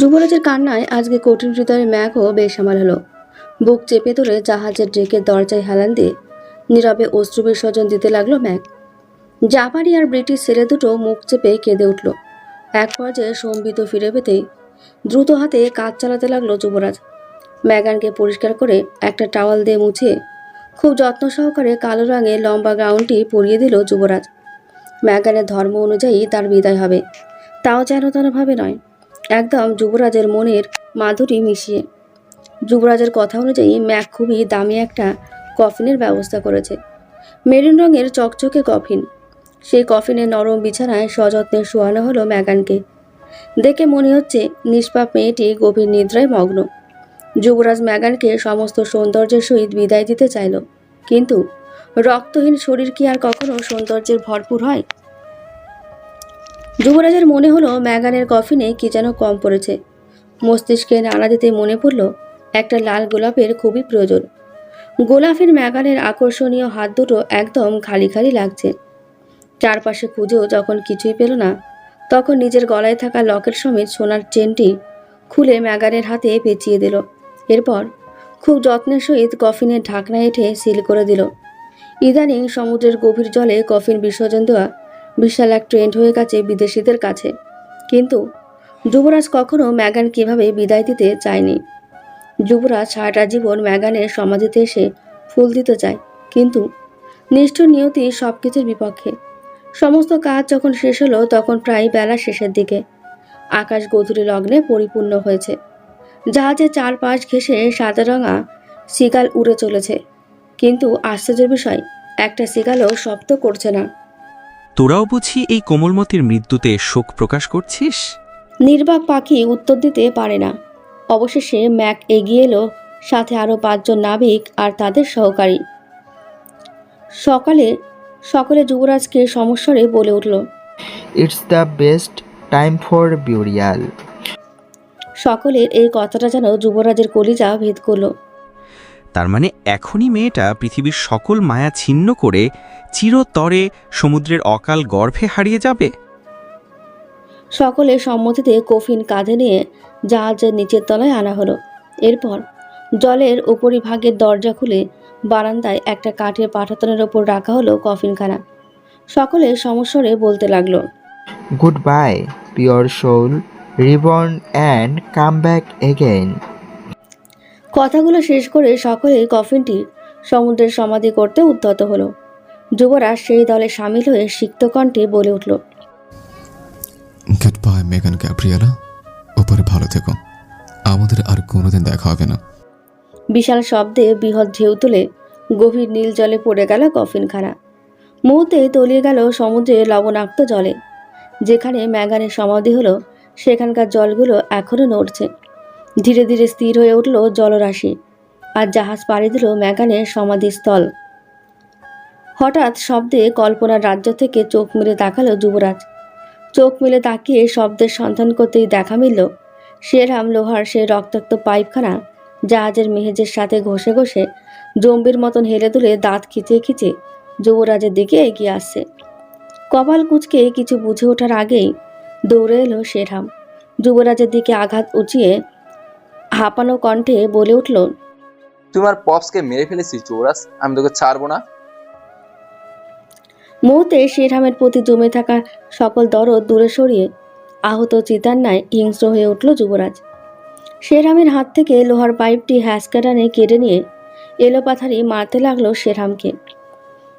যুবরাজের কান্নায় আজকে কঠিন হৃদয়ের ম্যাঘও বেসামাল হলো। বুক চেপে ধরে জাহাজের ডেকের দরজায় হেলান দিয়ে নীরবে অশ্রু বিসর্জন দিতে লাগল ম্যাঘ। জাপানি আর ব্রিটিশ ছেলে দুটো মুখ চেপে কেঁদে উঠল। এক পর্যায়ে সম্বিত ফিরে পেতেই দ্রুত হাতে কাজ চালাতে লাগল যুবরাজ। ম্যাগানকে পরিষ্কার করে একটা টাওয়াল দিয়ে মুছে খুব যত্ন সহকারে কালো রঙে লম্বা গাউনটি পরিয়ে দিল যুবরাজ। ম্যাগানের ধর্ম অনুযায়ী তার বিদায় হবে। তাও যেন তেনভাবে নয়, একদম যুবরাজের মনের মাধুরী মিশিয়ে। যুবরাজের কথা অনুযায়ী ম্যাক খুবই দামি একটা কফিনের ব্যবস্থা করেছে। মেরুন রঙের চকচকে কফিন। সেই কফিনের নরম বিছানায় সযত্নে শোয়ানো হলো ম্যাগানকে। দেখে মনে হচ্ছে নিষ্পাপ মেয়েটি গভীর নিদ্রায় মগ্ন। যুবরাজ ম্যাগানকে সমস্ত সৌন্দর্যের সহিত বিদায় দিতে চাইল, কিন্তু রক্তহীন শরীর কি আর কখনো সৌন্দর্যের ভরপুর হয়? যুবরাজের মনে হলো ম্যাগানের কফিনে কি যেন কম পড়েছে। মস্তিষ্কে নাড়া দিতে মনে পড়ল একটা লাল গোলাপের খুবই প্রয়োজন। গোলাপের ম্যাগানের আকর্ষণীয় হাত দুটো একদম খালি খালি লাগছে। চারপাশে খুঁজেও যখন কিছুই পেল না, তখন নিজের গলায় থাকা লকের সমেত সোনার চেনটি খুলে ম্যাগানের হাতে পেঁচিয়ে দিল। এরপর খুব যত্নের সহিত কফিনের ঢাকনা এঁঠে সিল করে দিল। ইদানিং সমুদ্রের গভীর জলে কফিন বিসর্জন দেওয়া বিশাল এক ট্রেন্ড হয়ে গেছে বিদেশিদের কাছে। কিন্তু যুবরাজ কখনো ম্যাগান কীভাবে বিদায় দিতে চায়নি? যুবরাজ সারাটা জীবন ম্যাগানের সমাধিতে এসে ফুল দিতে চায়, কিন্তু নিষ্ঠুর নিয়তি সব কিছুর বিপক্ষে। সমস্ত কাজ যখন শেষ হলো, তখন প্রায় বেলা শেষের দিকে। আকাশ গধূলি লগ্নে পরিপূর্ণ হয়েছে। জাহাজের চারপাশ ঘেঁষে সাদা রঙা সিগাল উড়ে চলেছে। কিন্তু আশ্চর্যের বিষয় একটা সিগালও শব্দ করছে না। তোরাও বুঝি এই কোমলমতির মৃত্যুতে শোক প্রকাশ করছিস? নির্বাক পাখি উত্তর দিতে পারে না। অবশেষে ম্যাক এগিয়ে এলো সাথে আরও পাঁচজন নাবিক আর তাদের সহকারী। সকালে সকলে যুবরাজকে সমস্বরে বলে উঠল it's the best time for burial সকলের এই কথাটা যেন যুবরাজের কলিজা ভেদ করল। তার মানে এখনই মেয়েটা পৃথিবীর সকল মায়া ছিন্ন করে চিরতরে সমুদ্রের অকাল গর্ভে হারিয়ে যাবে? সকলে সম্মতিতে কফিন কাঁধে নিয়ে জাহাজের নিচের তলায় আনা হলো। এরপর জলের উপরিভাগের দরজা খুলে বারান্দায় একটা কাঠের পাঠাতনের ওপর রাখা হলো কফিনখানা। সকলে সমস্বরে বলতে লাগল by pure soul, reborn and come back again. কথাগুলো শেষ করে সকলেই কফিনটি সমুদ্রের সমাধি করতে উদ্যত হলো। যুবরাজ সেই দলে সামিল হয়ে সিক্ত কণ্ঠে বলে উঠল গুড বাই মেগান ক্যাপ্রিয়ালা ওপরে ভালো থেকো। আমাদের আর কোনোদিন দেখা হবে না। বিশাল শব্দে বৃহৎ ঢেউ তুলে গভীর নীল জলে পড়ে গেল কফিনখানা। মুহূর্তে তলিয়ে গেল সমুদ্রে লবণাক্ত জলে। যেখানে ম্যাগানের সমাধি হলো সেখানকার জলগুলো এখনও নড়ছে। ধীরে ধীরে স্থির হয়ে উঠল জলরাশি আর জাহাজ পাড়ি দিল ম্যাগানের সমাধিস্থল। হঠাৎ শব্দে কল্পনার রাজ্য থেকে চোখ মেলে তাকালো যুবরাজ। চোখ মেলে তাকিয়ে শব্দের সন্ধান করতেই দেখা মিলল শেরহাম লোহার সেই রক্তাক্ত পাইপখানা জাহাজের মেহেজের সাথে ঘষে ঘষে জম্বির মতন হেলে দুলে দাঁত খিচে খিচে যুবরাজের দিকে এগিয়ে আসছে। কপাল কুচকে কিছু বুঝে ওঠার আগেই দৌড়ে এলো শেরহাম যুবরাজের দিকে আঘাত উঁচিয়ে হাঁপানো কণ্ঠে বলে উঠল তুই আমার পপসকে মেরে ফেলেছিস চৌরাস আমি তোকে ছাড়বো না। মুহূর্তে শেরহামের প্রতি জমে থাকা সকল দরদ দূরে সরিয়ে আহত চিতার ন্যায় হিংস্র হয়ে উঠল যুবরাজ। শেরহামের হাত থেকে লোহার পাইপটি হ্যাসকাটানে কেড়ে নিয়ে এলোপাথারি মারতে লাগল শেরহামকে।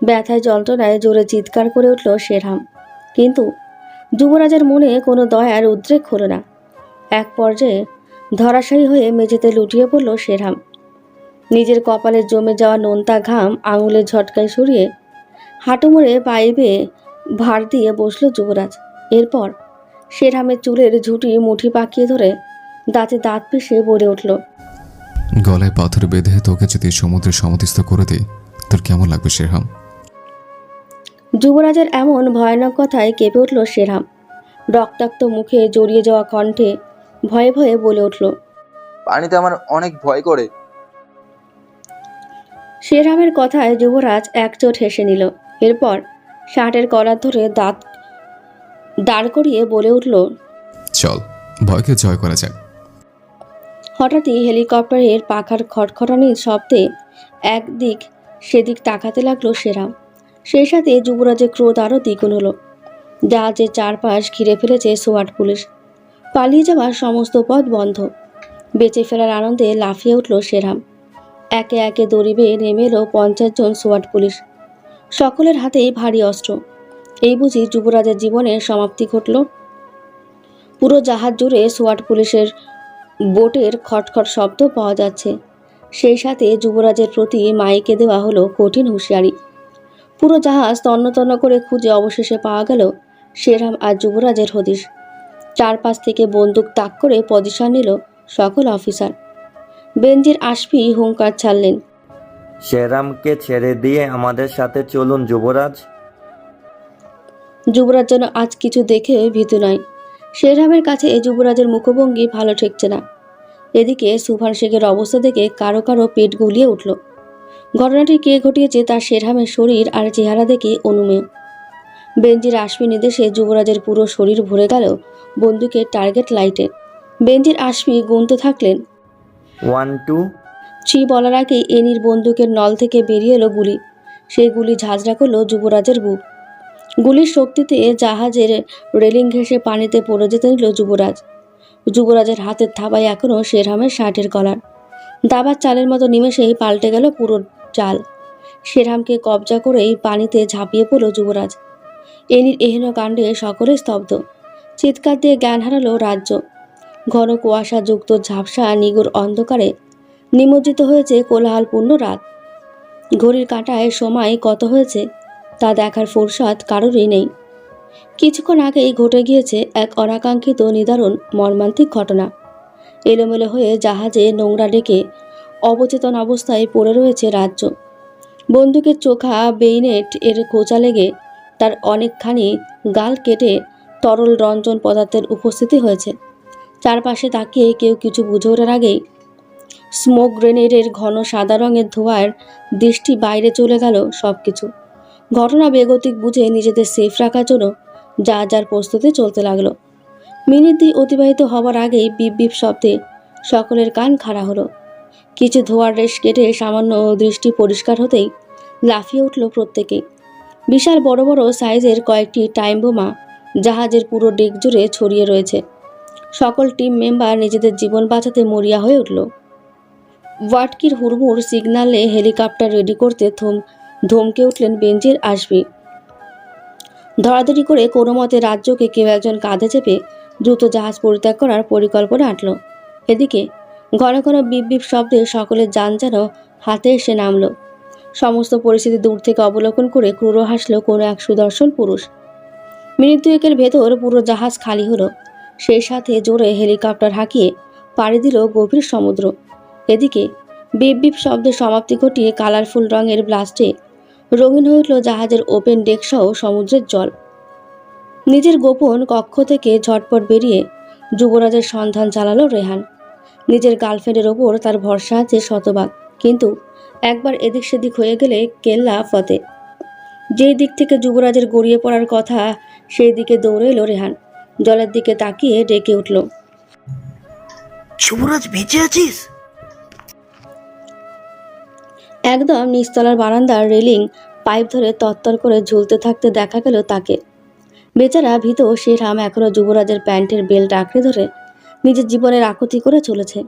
ব্যথায় যন্ত্রণায় জোরে চিৎকার করে উঠল শেরহাম। কিন্তু যুবরাজের মনে কোনো দয়ার উদ্রেক হলো না। এক পর্যায়ে ধরাশায়ী হয়ে মেঝেতে লুটিয়ে পড়ল শেরহাম। নিজের কপালে জমে যাওয়া নোনতা ঘাম আঙুলের ঝটকায় সরিয়ে হাঁটু মুড়ে পাইপে ভার দিয়ে বসল যুবরাজ। এরপর শেরহামের চুলের ঝুঁটি মুঠি পাকিয়ে ধরে দাঁতে দাঁত পিষে বলে উঠল গলায় পাথর বেঁধে তোকে যদি সমুদ্রের সমাধিস্থ করে দিই তোর কেমন লাগবে শেরহাম? যুবরাজের এমন ভয়ানক কথায় কেঁপে উঠল শেরহাম। রক্তাক্ত মুখে জড়িয়ে যাওয়া কণ্ঠে ভয়ে ভয়ে বলে উঠল পানিতে আমার অনেক ভয় করে। শেরহামের কথায় যুবরাজ একচোট হেসে নিল। এরপর শার্টের কলার ধরে দাঁত দাঁড় করিয়ে বলে উঠল চল ভয়কে জয় করা যাক। হঠাৎই হেলিকপ্টারের পাখার খটখটানির শব্দে একদিক সেদিক তাকাতে লাগল সেরাম সেই সাথে যুবরাজের ক্রোধ আরও দ্বিগুণ হলো। জাহাজের চারপাশ ঘিরে ফেলেছে সোয়াট পুলিশ। পালিয়ে যাওয়ার সমস্ত পথ বন্ধ। বেঁচে ফেরার আনন্দে লাফিয়ে উঠল সেরাম একে একে দড়ি বেয়ে নেমে এলো পঞ্চাশ জন সোয়াট পুলিশ। সকলের হাতেই ভারী অস্ত্র। এই বুঝি যুবরাজের জীবনের সমাপ্তি ঘটল। পুরো জাহাজ জুড়ে সোয়াট পুলিশের বোটের খটখট শব্দ পাওয়া যাচ্ছে। সেই সাথে যুবরাজের প্রতি মাইকে দেওয়া হলো কঠিন হুঁশিয়ারি। পুরো জাহাজ তন্ন তন্ন করে খুঁজে অবশেষে পাওয়া গেল শেরাম আর যুবরাজের হদিশ। চারপাশ থেকে বন্দুক তাক করে পজিশন নিল সকল অফিসার বেঞ্জির আশফি হুঙ্কার ছাড়লেন শেরামকে ছেড়ে দিয়ে আমাদের সাথে চলুন যুবরাজ। যুবরাজ যেন আজ কিছু দেখে ভীতু নয়। শেরহামের কাছে এই যুবরাজের মুখভঙ্গি ভালো ঠেকছে না। এদিকে সুভান শেখের অবস্থা দেখে কারও কারও পেট গুলিয়ে উঠল। ঘটনাটি কে ঘটিয়েছে তার শেরহামের শরীর আর চেহারা দেখে অনুমেয়। বেঞ্জির আশফি নির্দেশে যুবরাজের পুরো শরীর ভরে গেল বন্দুকের টার্গেট লাইটে। বেঞ্জির আশফি গুনতে থাকলেন। ওয়ান টু ছি বলার আগেই এনির বন্দুকের নল থেকে বেরিয়ে এলো গুলি। সেই গুলি ঝাঁঝরা করল যুবরাজের বুক। গুলির শক্তিতে জাহাজের রেলিং ঘেঁষে পানিতে পড়ে যেতে নিল যুবরাজ। যুবরাজের হাতের থাবায় এখনও শেরহামের শার্টের কলার দাবার চালের মতো নিমেষেই পাল্টে গেল পুরো চাল শেরহামকে কবজা করেই পানিতে ঝাঁপিয়ে পড়ল যুবরাজ। এনির এহেন কাণ্ডে সকলে স্তব্ধ। চিৎকার দিয়ে জ্ঞান হারালো রাজ্য। ঘন কুয়াশাযুক্ত ঝাপসা নিগুড় অন্ধকারে নিমজ্জিত হয়েছে কোলাহলপূর্ণ রাত। ঘড়ির কাঁটায় সময় কত হয়েছে তা দেখার ফুরসত কারোরই নেই। কিছুক্ষণ আগেই ঘটে গিয়েছে এক অনাকাঙ্ক্ষিত নিদারুণ মর্মান্তিক ঘটনা। এলোমেলো হয়ে জাহাজে নোংরা ডেকে অবচেতন অবস্থায় পড়ে রয়েছে রাজ্য। বন্দুকের চোখা বেইনেট এর খোঁচা লেগে তার অনেকখানি গাল কেটে তরল রঞ্জন পদার্থের উপস্থিতি হয়েছে। চারপাশে তাকিয়ে কেউ কিছু বুঝে ওঠার আগেই স্মোক গ্রেনেডের ঘন সাদা রঙের ধোঁয়ার দৃষ্টি বাইরে চলে গেল সব কিছু ঘটনা বেগতিক বুঝে নিজেদের সেফ রাখার জন্য যা যার প্রস্তুতি চলতে লাগল। মিনিট অতিবাহিত হবার আগেই বিপ বিপ শব্দে সকলের কান খাড়া হলো। কিছু ধোয়ার রেশ কেটে সামান্য দৃষ্টি পরিষ্কার হতেই লাফিয়ে উঠল প্রত্যেকেই। বিশাল বড় বড় সাইজের কয়েকটি টাইম বোমা জাহাজের পুরো ডেক জুড়ে ছড়িয়ে রয়েছে। সকল টিম মেম্বার নিজেদের জীবন বাঁচাতে মরিয়া হয়ে উঠল। ওয়াটকির হুড়মুড় সিগনালে হেলিকপ্টার রেডি করতে থম, ধমকে উঠলেন বেঞ্জির আসবি। ধরাধরি করে কোনো মতে রাজ্যকে কেউ একজন কাঁধে চেপে দ্রুত জাহাজ পরিত্যাগ করার পরিকল্পনা আঁটল। এদিকে ঘন ঘন বিপ বিপ শব্দে সকলের যান যেন হাতে এসে নামল। সমস্ত পরিস্থিতি দূর থেকে অবলোকন করে ক্রুরো হাসল কোনো এক সুদর্শন পুরুষ। মিনিট দুয়েকের ভেতর পুরো জাহাজ খালি হলো। সেই সাথে জোরে হেলিকপ্টার হাঁকিয়ে পাড়ি দিল গভীর সমুদ্র। এদিকে বিপ বিপ শব্দের সমাপ্তি ঘটিয়ে কালারফুল রঙের ব্লাস্টে রঙিন হয়ে উঠল জাহাজের ওপেন ডেক সহ সমুদ্রের জল। নিজের গোপন কক্ষ থেকে ঝটপট বেরিয়ে যুবরাজের সন্ধান চালালো রেহান। নিজের গার্লফ্রেন্ডের ওপর তার ভরসা আছে শতভাগ। কিন্তু একবার এদিক সেদিক হয়ে গেলে কেল্লা ফতে। যেই দিক থেকে যুবরাজের গড়িয়ে পড়ার কথা সেই দিকে দৌড়ে এলো রেহান। জলের দিকে তাকিয়ে ডেকে উঠল। যুবরাজ বেঁচে আছিস? একদম নিচতলার বারান্দার রেলিং পাইপ ধরে তত্তর করে ঝুলতে থাকতে দেখা গেল তাকে। বেচারা ভীত সে রাম এখনও যুবরাজের প্যান্টের বেল্ট আঁকড়ে ধরে নিজের জীবনের আকুতি করে চলেছে।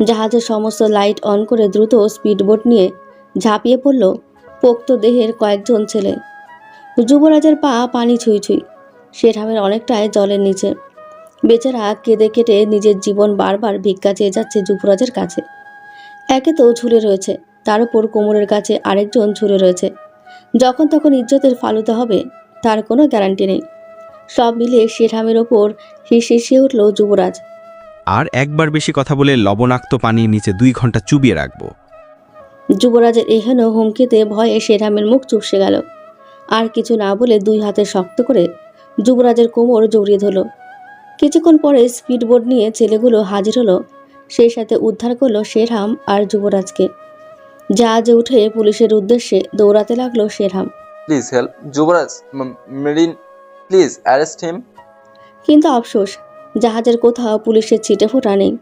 জাহাজের সমস্ত লাইট অন করে দ্রুত স্পিডবোট নিয়ে ঝাঁপিয়ে পড়ল পোক্ত দেহের কয়েকজন ছেলে। যুবরাজের পা পানি ছুঁই ছুঁই শেরহামের অনেকটাই জলের নিচে। বেচারা কেঁদে কেটে নিজের জীবন বারবার ভিক্ষা চেয়ে যাচ্ছে যুবরাজের কাছে। একে তো ঝুলে রয়েছে, তার উপর কোমরের কাছে আরেকজন ঝুলে রয়েছে। যখন তখন ইজ্জতের ফালুতে হবে, তার কোনো গ্যারান্টি নেই। সব মিলিয়ে শেরহামের ওপর হিসে উঠল যুবরাজ। আর একবার বেশি কথা বলে লবণাক্ত পানির নিচে দুই ঘণ্টা চুবিয়ে রাখব। যুবরাজের এহেন হুমকিতে ভয়ে শেরহামের মুখ চুপসে গেল। আর কিছু না বলে দুই হাতে শক্ত করে যুবরাজের কোমর জড়িয়ে ধরল। কিছুক্ষণ পরে স্পিডবোট নিয়ে ছেলেগুলো হাজির হলো। সেই সাথে উদ্ধার করল শেরহাম আর যুবরাজকে। জাহাজে উঠে পুলিশের উদ্দেশ্যে দৌড়াতে লাগল Sherham. Please help Yuvraj marine please arrest him. কিন্তু আফসোস জাহাজের কোথাও পুলিশের ছিটে ফোটা নেই।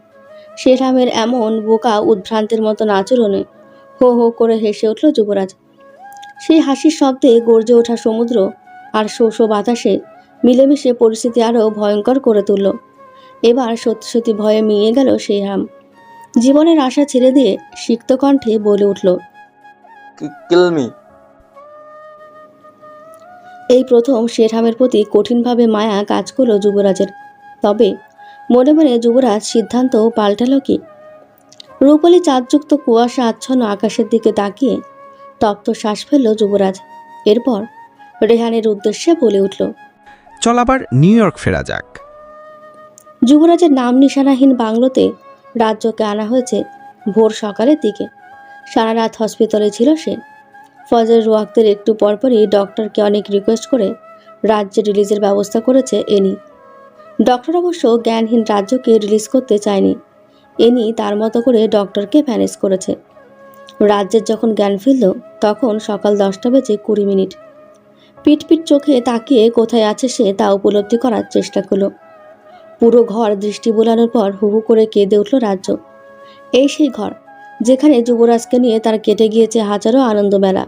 শেরহামের এমন বোকা উদ্ভ্রান্তের মতন আচরণে হো হো করে হেসে উঠল যুবরাজ। সেই হাসির শব্দে গর্জে ওঠা সমুদ্র আর শো শো বাতাসে মিলেমিশে পরিস্থিতি আরও ভয়ঙ্কর করে তুলল। এবার সত্যি সত্যি ভয়ে মিয়ে গেল সেই হাম জীবনের আশা ছেড়ে দিয়ে সিক্ত কণ্ঠে বলে উঠল এই প্রথম শেরহামের প্রতি কঠিনভাবে মায়া কাজ করল যুবরাজের। তবে মনে মনে যুবরাজ সিদ্ধান্ত পাল্টাল কি? রূপালি চাঁদযুক্ত কুয়াশা আচ্ছন্ন আকাশের দিকে তাকিয়ে তপ্ত শ্বাস ফেলল যুবরাজ। এরপর রেহানের উদ্দেশ্যে বলে উঠল চল আবার নিউ ইয়র্ক ফেরা যাক। যুবরাজের নাম নিশানাহীন বাংলোতে রাজ্যকে আনা হয়েছে ভোর সকালের দিকে। সারা রাত হসপিটালে ছিল সে। ফজর ওয়াক্তের একটু পরপরই ডক্টরকে অনেক রিকোয়েস্ট করে রাজ্যে রিলিজের ব্যবস্থা করেছে এনি। ডক্টর অবশ্য জ্ঞানহীন রাজ্যকে রিলিজ করতে চায়নি। এনি তার মতো করে ডক্টরকে ম্যানেজ করেছে। রাজ্যের যখন জ্ঞান ফিরল, তখন সকাল দশটা বেজে কুড়ি মিনিট। পিট পিট চোখে তাকিয়ে কোথায় আছে সে তা উপলব্ধি করার চেষ্টা করল। পুরো ঘর দৃষ্টি বোলানোর পর হু হু করে কেঁদে উঠল রাজ্য। এই সেই ঘর, যেখানে যুবরাজকে নিয়ে তার কেটে গিয়েছে হাজারো আনন্দ মেলা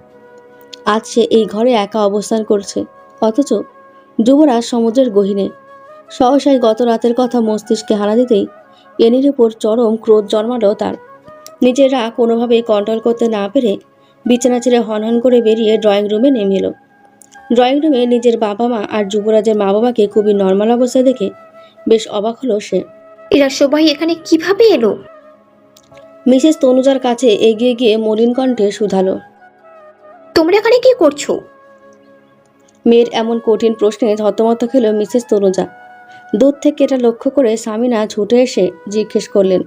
আজ সে এই ঘরে একা অবস্থান করছে, অথচ যুবরাজ সমুদ্রের গহীনে। সহসাই গত রাতের কথা মস্তিষ্কে হারা দিতেই এনির উপর চরম ক্রোধ জন্মালো তার। নিজেরা রাগ কোনোভাবেই কন্ট্রোল করতে না পেরে বিছানা ছেড়ে হনহন করে বেরিয়ে ড্রয়িং রুমে নেমে এলো। ড্রয়িং রুমে নিজের বাবা মা আর যুবরাজের মা বাবাকে খুবই নর্মাল অবস্থায় দেখে বেশ অবাক হলো সে। এরা সবাই এখানে কীভাবে এলো? মিসেস তনুজার কাছে এগিয়ে গিয়ে মলিন কণ্ঠে শুধালো। তোমরা এখানে কি করছ? মেয়ের এমন কঠিন প্রশ্নে হতমত খেল মিসেস তনুজা। দূর থেকে এটা লক্ষ্য করে সামিনা ছুটে এসে জিজ্ঞেস করলেন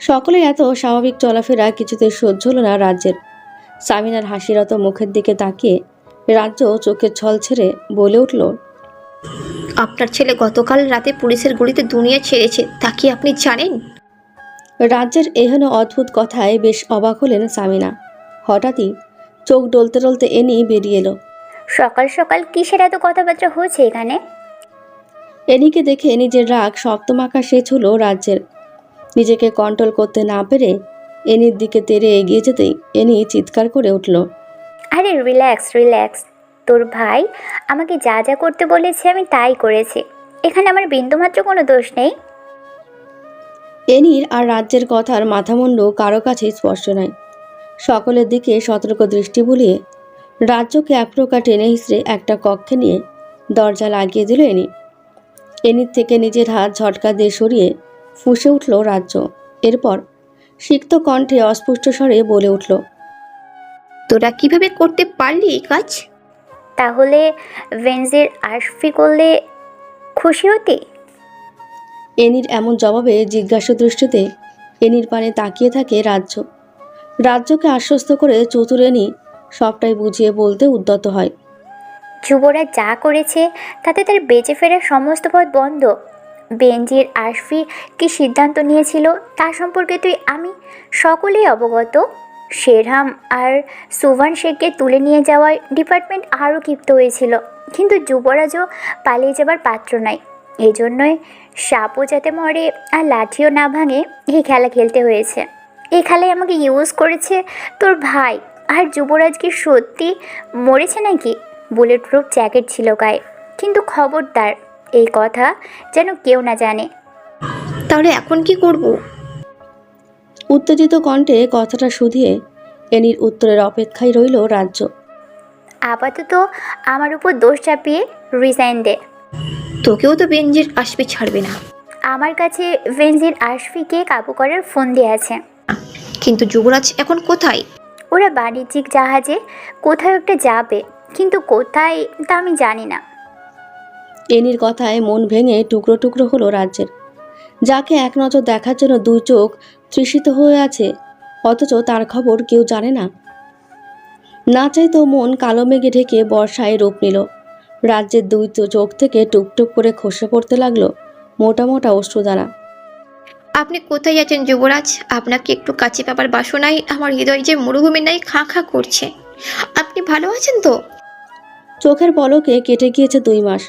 সকলের এত স্বাভাবিক চলাফেরা কিছুতে সহ্য হল না রাজ্যের। সামিনার হাসিরত মুখের দিকে তাকিয়ে রাজ্য চোখের ছল ছেড়ে বলে উঠল আপনার ছেলে গতকাল রাতে পুলিশের গুলিতে দুনিয়া ছেড়েছে তা কি আপনি জানেন? রাজ্যের এহেন অদ্ভুত কথায় বেশ অবাক হলেন সামিনা। হঠাৎই চোখ ডলতে ডলতে এনি বেরিয়ে এলো। সকাল সকাল কিসের এত কথাবার্তা হয়েছে এখানে? এনিকে দেখে নিজের রাগ সপ্তম আকাশে ছুলো রাজ্যের। নিজেকে কন্ট্রোল করতে না পেরে এনির দিকে তেরে এগিয়ে যেতেই এনি চিৎকার করে উঠল। আরে রিল্যাক্স রিল্যাক্স তোর ভাই আমাকে যা যা করতে বলেছে আমি তাই করেছি। এখানে আমার বিন্দুমাত্র কোনো দোষ নেই। এনির আর রাজ্যের কথার মাথামুণ্ড কারও কাছে স্পষ্ট নয় সকলের দিকে সতর্ক দৃষ্টি বুলিয়ে রাজ্যকে এক প্রকার টেনে হিসড়ে একটা কক্ষে নিয়ে দরজা লাগিয়ে দিল এনি। এনির থেকে নিজের হাত ঝটকা দিয়ে সরিয়ে ফুঁসে উঠল রাজ্য। এরপর সিক্ত কণ্ঠে অস্পষ্ট স্বরে বলে উঠল তোরা কীভাবে করতে পারলি এই কাজ? তাহলে ভেন্সের আশফি করলে খুশি হতে? এনির এমন জবাবে জিজ্ঞাসা দৃষ্টিতে এনির পানে তাকিয়ে থাকে রাজ্য। রাজ্যকে আশ্বস্ত করে চতুর এনি সবটাই বুঝিয়ে বলতে উদ্যত হয়। যুবরাজ যা করেছে, তাতে তার বেঁচে ফেরার সমস্ত পথ বন্ধ। বেঞ্জির আশফি কি সিদ্ধান্ত নিয়েছিল, তা সম্পর্কে তুই আমি সকলেই অবগত। শেরহাম আর সুভান শেখকে তুলে নিয়ে যাওয়ায় ডিপার্টমেন্ট আরও ক্ষিপ্ত হয়েছিল, কিন্তু যুবরাজও পালিয়ে যাবার পাত্র নাই। এই জন্যই সাপও যাতে মরে আর লাঠিও না ভাঙে, এই খেলা খেলতে হয়েছে। এই খেলায় আমাকে ইউজ করেছে তোর ভাই। আর যুবরাজ কি সত্যি মরেছে নাকি? বুলেট প্রুফ জ্যাকেট ছিল গায়ে। কিন্তু খবরদার এই কথা যেন কেউ না জানে। তাহলে এখন কি করব? উত্তেজিত কণ্ঠে কথাটা শুধিয়ে এনির উত্তরের অপেক্ষায় রইল রাজ্য। আপাতত আমার উপর দোষ চাপিয়ে রিজাইন দে। তোকেও তো বেঞ্জির আসবে ছাড়বে না। আমার কাছে ভেনজির আশফিকে কাবু করার ফোন দিয়ে আছে। কিন্তু যুবরাজ এখন কোথায়? ওরা বাণিজ্যিক জাহাজে কোথাও একটা যাবে, কিন্তু কোথায় তা আমি জানি না। এনির কথায় মন ভেঙে টুকরো টুকরো হলো রাজ্যের। যাকে এক নজর দেখার জন্য দুই চোখ তৃষিত হয়ে আছে, অথচ তার খবর কেউ জানে না। না চাইতেও মন কালো মেঘে ঢেকে বর্ষায় রূপ নিল। রাজ্যের দুই চোখ থেকে টুকটুক করে খসে পড়তে লাগল মোটা মোটা অশ্রু অশ্রুদানা আপনি কোথায় আছেন যুবরাজ? আপনাকে একটু কাছে পাবার বাসনায় আমার হৃদয় যে মরুভূমির নাই, খাঁ খাঁ করছে। আপনি ভালো আছেন তো? চোখের পলকে কেটে গিয়েছে দুই মাস।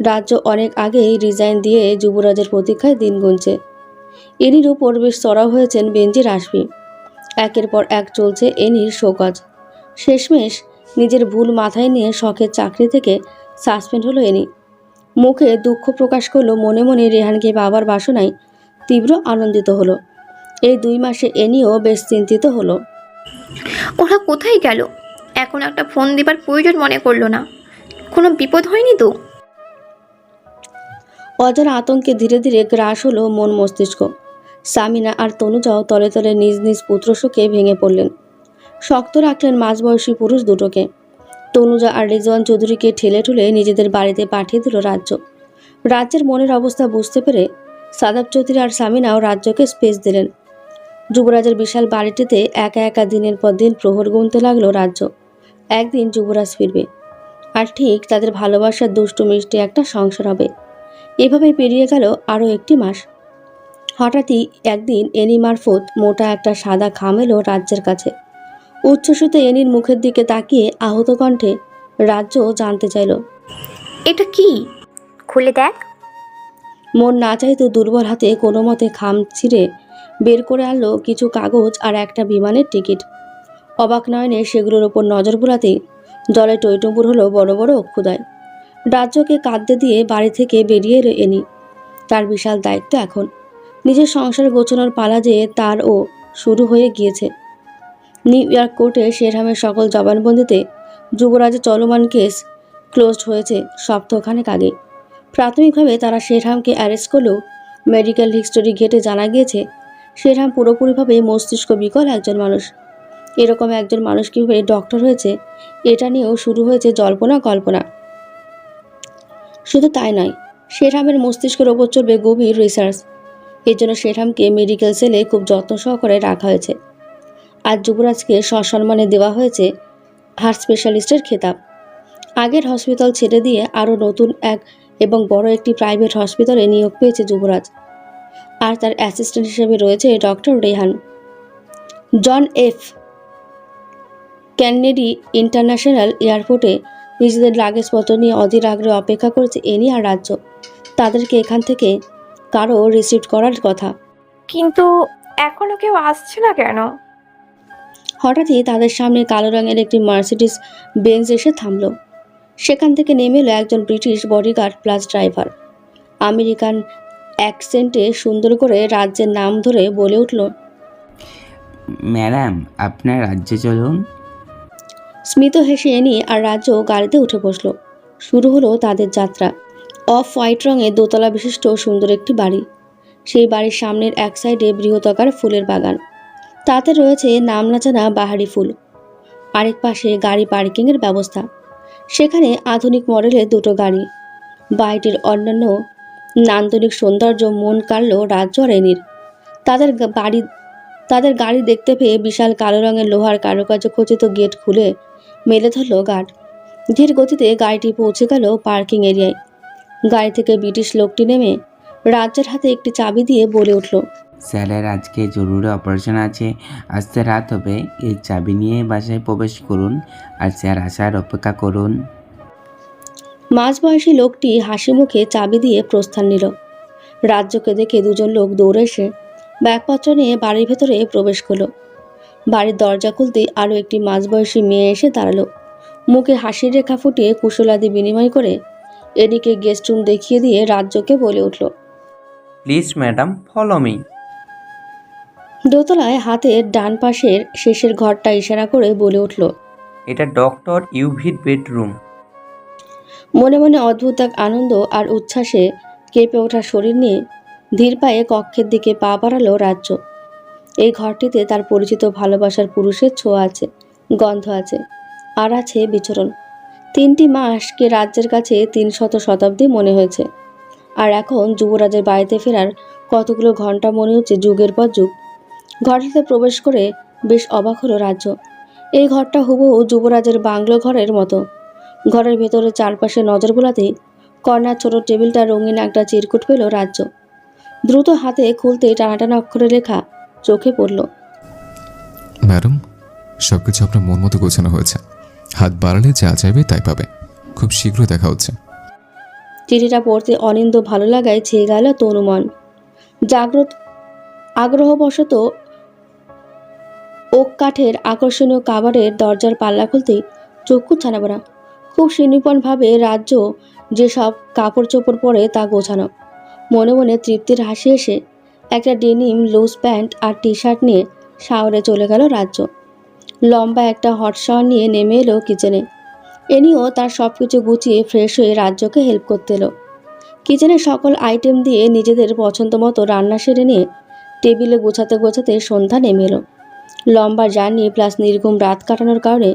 রাজ্য অনেক আগেই রিজাইন দিয়ে যুবরাজের প্রতীক্ষায় দিন গুনছে। এনির উপর বেশ চড়াও হয়েছেন বেঞ্জির আসবি একের পর এক চলছে এনির শোকজ। শেষমেশ নিজের ভুল মাথায় নিয়ে শখের চাকরি থেকে সাসপেন্ড হলো এনি। মুখে দুঃখ প্রকাশ করল মনে মনে রেহানকে বাবার বাসনায় তীব্র আনন্দিত হলো। এই দুই মাসে এ নিয়েও বেশ চিন্তিত হলো। ওরা কোথায় গেল? এখন একটা ফোন দিবার প্রয়োজন মনে করল না। কোনো বিপদ হয়নি তো? অজানা আতঙ্কে ধীরে ধীরে গ্রাস হলো মন মস্তিষ্ক। সামিনা আর তনুজাও তলে তলে নিজ নিজ পুত্র পুত্রশোকে ভেঙে পড়লেন। শক্ত রাখলেন মাঝবয়সী পুরুষ দুটোকে। তনুজা আর রিজওয়ান চৌধুরীকে ঠেলে ঠুলে নিজেদের বাড়িতে পাঠিয়ে দিল রাজ্য। রাজ্যের মনের অবস্থা বুঝতে পেরে সাদাব চৌধুরী আর সামিনাও রাজ্যকে স্পেস দিলেন। যুবরাজের বিশাল বাড়িটিতে একা একা দিনের পর দিন প্রহর গুনতে লাগল রাজ্য। একদিন যুবরাজ ফিরবে। আর ঠিক তাদের ভালোবাসার দুষ্টু মিষ্টি একটা সংসার হবে। এভাবে পেরিয়ে গেল আরও একটি মাস। হঠাৎই একদিন এনি মারফত মোটা একটা সাদা খাম এলো রাজ্যের কাছে। উচ্ছ্বসিত এনির মুখের দিকে তাকিয়ে আহত কণ্ঠে রাজ্য জানতে চাইল, এটা কি? খুলে দেখ। মন না চাইতো দুর্বল হাতে কোনো মতে খাম ছিঁড়ে বের করে আনলো কিছু কাগজ আর একটা বিমানের টিকিট। অবাক নয়নে সেগুলোর ওপর নজর বোলাতেই জলে টইটুম্বুর হলো বড় বড় অক্ষুদয়। রাজ্যকে কাঁদতে দিয়ে বাড়ি থেকে বেরিয়ে এলো এনি। তার বিশাল দায়িত্ব এখন। নিজের সংসার গোছানোর পালা যে তার ও শুরু হয়ে গিয়েছে। নিউ ইয়র্ক কোর্টে শেরহামের সকল জবানবন্দিতে যুবরাজের চলমান কেস ক্লোজড হয়েছে সপ্তাহখানেক আগে। প্রাথমিকভাবে তারা শেরহামকে অ্যারেস্ট করলেও মেডিকেল হিস্টোরি ঘেটে জানা গিয়েছে, শেরহাম পুরোপুরিভাবে মস্তিষ্ক বিকল একজন মানুষ। এরকম একজন মানুষ কীভাবে ডক্টর হয়েছে, এটা নিয়েও শুরু হয়েছে জল্পনা কল্পনা। শুধু তাই নয়, শেরহামের মস্তিষ্কের ওপর চলবে গভীর রিসার্চ এর জন্য শেরহামকে মেডিকেল সেলে খুব যত্ন সহকারে রাখা হয়েছে। আর যুবরাজকে সসম্মানে দেওয়া হয়েছে হার্ট স্পেশালিস্টের খেতাব। আগের হসপিটাল ছেড়ে দিয়ে আরও নতুন এক এবং বড় একটি প্রাইভেট হসপিটালে নিয়োগ পেয়েছে যুবরাজ। আর তার অ্যাসিস্ট্যান্ট হিসেবে রয়েছে doctor Rehan. John F Kennedy international এয়ারপোর্টে নিজেদের লাগেজপত্র নিয়ে অধীর আগ্রহে অপেক্ষা করেছে এনি আর রাজ্য। তাদেরকে এখান থেকে কারও রিসিভ করার কথা। কিন্তু এখনও কেউ আসছে না কেন? হঠাৎই তাদের সামনে কালো রঙের একটি মার্সিডিস বেঞ্চ এসে থামলো। সেখান থেকে নেমে এলো একজন British bodyguard plus driver American অ্যাকসেন্টে সুন্দর করে রাজ্যের নাম ধরে বলে উঠল ম্যাডাম আপনার রাজ্যে চলুন। স্মিত হেসে এনি আর রাজ্য গাড়িতে উঠে বসল। শুরু হলো তাদের যাত্রা। অফ হোয়াইট রঙের দোতলা বিশিষ্ট সুন্দর একটি বাড়ি। সেই বাড়ির সামনের এক সাইডে বৃহতাকার ফুলের বাগান। তাতে রয়েছে নাম না জানা বাহারি ফুল। আরেক পাশে গাড়ি পার্কিংয়ের ব্যবস্থা। সেখানে আধুনিক মডেলের দুটো গাড়ি। বাড়িটির অন্যান্য নান্দনিক সৌন্দর্য মন কাড়ল রাজ্য আর এনির তাদের বাড়ি, তাদের গাড়ি দেখতে পেয়ে বিশাল কালো রঙের লোহার কারুকার্য খচিত গেট খুলে মেলে ধরল গার্ড। ধীর গতিতে গাড়িটি পৌঁছে গেল পার্কিং এরিয়ায়। গাড়ি থেকে ব্রিটিশ লোকটি নেমে রাজ্যের হাতে একটি চাবি দিয়ে বলে উঠল স্যারের আজকে জরুরি অপারেশন আছে। আসতে রাত হবে। এই চাবি নিয়ে বাসায় প্রবেশ করুন আর স্যার আসার অপেক্ষা করুন। মাঝবয়সী লোকটি হাসি মুখে চাবি দিয়ে প্রস্থান নিল। রাজ্যকে দেখে দুজন লোক দৌড়ে এসে ব্যাগপত্র নিয়ে বাড়ির ভেতরে প্রবেশ করল। বাড়ির দরজা খুলতেই আরও একটি মাঝবয়সী মেয়ে এসে দাঁড়াল। মুখে হাসির রেখা ফুটিয়ে কুশলাদি বিনিময় করে এদিকে গেস্ট রুম দেখিয়ে দিয়ে রাজ্যকে বলে উঠল। প্লিজ ম্যাডাম ফলো মি দোতলায় হাতের ডান পাশের শেষের ঘরটা ইশারা করে বলে উঠল এটা ডক্টর ইউভির বেডরুম। মনে মনে অদ্ভুত এক আনন্দ আর উচ্ছ্বাসে কেঁপে ওঠা শরীর নিয়ে ধীর পায়ে কক্ষের দিকে পা বাড়ালো রাজ্য। এই ঘরটিতে তার পরিচিত ভালোবাসার পুরুষের ছোঁয়া আছে গন্ধ আছে আর আছে বিচরণ। তিনটি মাসকে রাজ্যের কাছে তিন শত শতাব্দী মনে হয়েছে। আর এখন যুবরাজের বাড়িতে ফেরার কতগুলো ঘণ্টা মনে হচ্ছে যুগের পর যুগ। ঘরটিতে প্রবেশ করে বেশ অবাক হলো রাজ্য। এই ঘরটা হুবহু যুবরাজের বাংলো ঘরের মতো। ঘরের ভেতরে চারপাশে নজর বোলাতেই কর্নার ছোট টেবিলটা রঙিন একটা চিরকুট পেল রাজ্য। দ্রুত হাতে খুলতে টানাটানা অক্ষরে লেখা চোখে পড়ল ম্যাডাম সব কিছু আপনার মন মতো গোছানো হয়েছে। হাত বাড়ালে যা চাইবে তাই পাবে। খুব শীঘ্র দেখা হচ্ছে। চিঠিটা পড়তে অনিন্দ ভালো লাগায় ছেয়ে গেল তনুমন। জাগ্রত আগ্রহবশত ওক কাঠের আকর্ষণীয় কাবারের দরজার পাল্লা খুলতেই চক্ষু ছানাবরা খুব সুনিপুণভাবে রাজ্য যেসব কাপড় চোপড় পরে তা গোছানো। মনে মনে তৃপ্তির হাসি এসে একটা ডেনিম, লুজ প্যান্ট আর টি শার্ট নিয়ে শাওয়ারে চলে গেল রাজ্য। লম্বা একটা হট শাওয়ার নিয়ে নেমে এলো কিচেনে। এনিও তার সব কিছু গুছিয়ে ফ্রেশ হয়ে রাজ্যকে হেল্প করতে এলো। কিচেনের সকল আইটেম দিয়ে নিজেদের পছন্দ মতো রান্না সেরে নিয়ে টেবিলে গোছাতে গোছাতে সন্ধ্যা নেমে এলো। লম্বা জার্নি প্লাস নির্ঘুম রাত কাটানোর কারণে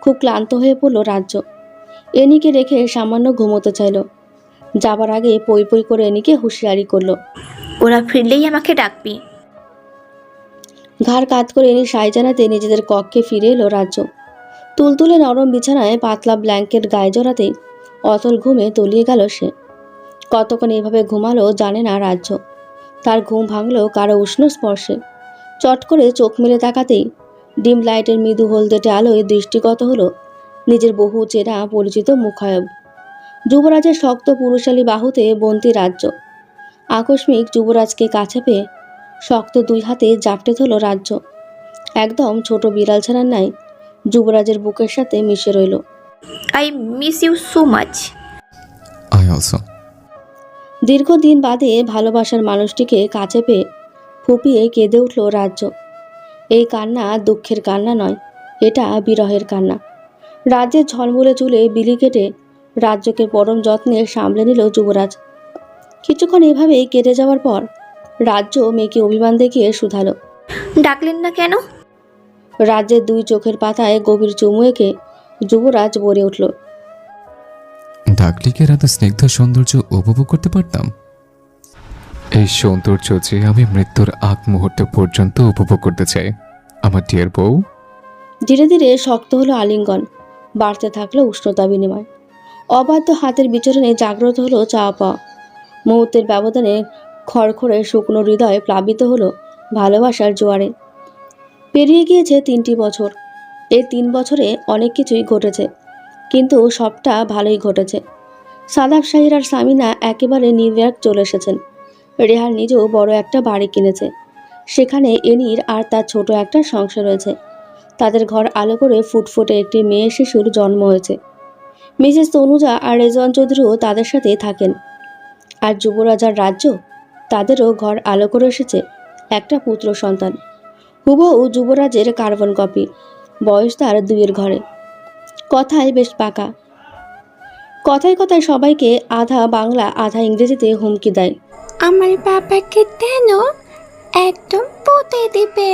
খুব ক্লান্ত হয়ে পড়ল রাজ্য। এনিকে রেখে সামান্য ঘুমোতে চাইল। যাবার আগে পই পই করে এনিকে হুঁশিয়ারি করল। ওরা ফিরলেই আমাকে ডাকবি। ঘাড় কাত করে এনি সাই জানাতে নিজেদের কক্ষে ফিরে এলো রাজ্য। তুলতুলে নরম বিছানায় পাতলা ব্ল্যাঙ্কেট গায়ে জড়াতে অতল ঘুমে তলিয়ে গেল সে। কতক্ষণ এভাবে ঘুমালো জানে না রাজ্য। তার ঘুম ভাঙল কারও উষ্ণ স্পর্শে। চট করে চোখ মেলে তাকাতেই ডিম লাইটের মৃদু হলদেটে আলোয় দৃষ্টিগত হলো নিজের বহু চেনা পরিচিত মুখায়ব। যুবরাজের শক্ত পুরুষালী বাহুতে বন্তি রাজ্য। আকস্মিক যুবরাজকে কাছে পেয়ে শক্ত দুই হাতে জাপটে ধরল রাজ্য। একদম ছোট বিড়াল ছাড়ার নাই যুবরাজের বুকের সাথে মিশে রইল। I miss you so much I also দীর্ঘদিন বাদে ভালোবাসার মানুষটিকে কাছে পেয়ে ফুপিয়ে কেঁদে উঠল রাজ্য। এই কান্না দুঃখের কান্না নয় এটা বিরহের কান্না। রাজ্যের ঝলমলে চুলে বিলি কেটে রাজ্যকে পরম যত্নে সামলে নিল যুবরাজ। কিছুক্ষণ এভাবেই কেটে যাওয়ার পর রাজ্য মেয়েকে অভিমান দেখিয়ে শুধালো। ডাকলেন না কেন? রাজ্যের দুই চোখের পাতায় গভীর চুমু এঁকে যুবরাজ বলে উঠল ডাকলে কি রাতে স্নিগ্ধ সৌন্দর্য উপভোগ করতে পারতাম? এই সৌন্দর্য যে আমি মৃত্যুর আগ মুহূর্ত পর্যন্ত উপভোগ করতে চাই। আমার ডিয়ার বউ। ধীরে ধীরে শক্ত হলো আলিঙ্গন। বাড়তে থাকল উষ্ণতা বিনিময়। অবাধ্য হাতের বিচরণে জাগ্রত হলো চাওয়া পাওয়া মুহূর্তের ব্যবধানে খড়খড়ে শুকনো হৃদয় প্লাবিত হলো ভালোবাসার জোয়ারে। পেরিয়ে গিয়েছে তিনটি বছর। এই তিন বছরে অনেক কিছুই ঘটেছে, কিন্তু সবটা ভালোই ঘটেছে। সাদাব শাহির আর সামিনা একেবারে নিউ ইয়র্ক চলে এসেছেন। রেহার নিজেও বড় একটা বাড়ি কিনেছে। সেখানে এনির আর তার ছোট একটা সংসার রয়েছে। তাদের ঘর আলো করে ফুটফুটে একটি মেয়ে শিশুর জন্ম হয়েছে। মিসেস তনুজা আর রেজওয়ান চৌধুরীও তাদের সাথেই থাকেন। আর যুবরাজার রাজ্য, তাদেরও ঘর আলো করে এসেছে একটা পুত্র সন্তান। হুবহু যুবরাজের কার্বন কপি, বয়স তার দুইয়ের ঘরে। কথায় বেশ পাকা। কথায় কথায় সবাইকে আধা বাংলা, আধা ইংরেজিতে হুমকি দেয়। আমার বাবাকে কেন একদম পুঁতে দিবে।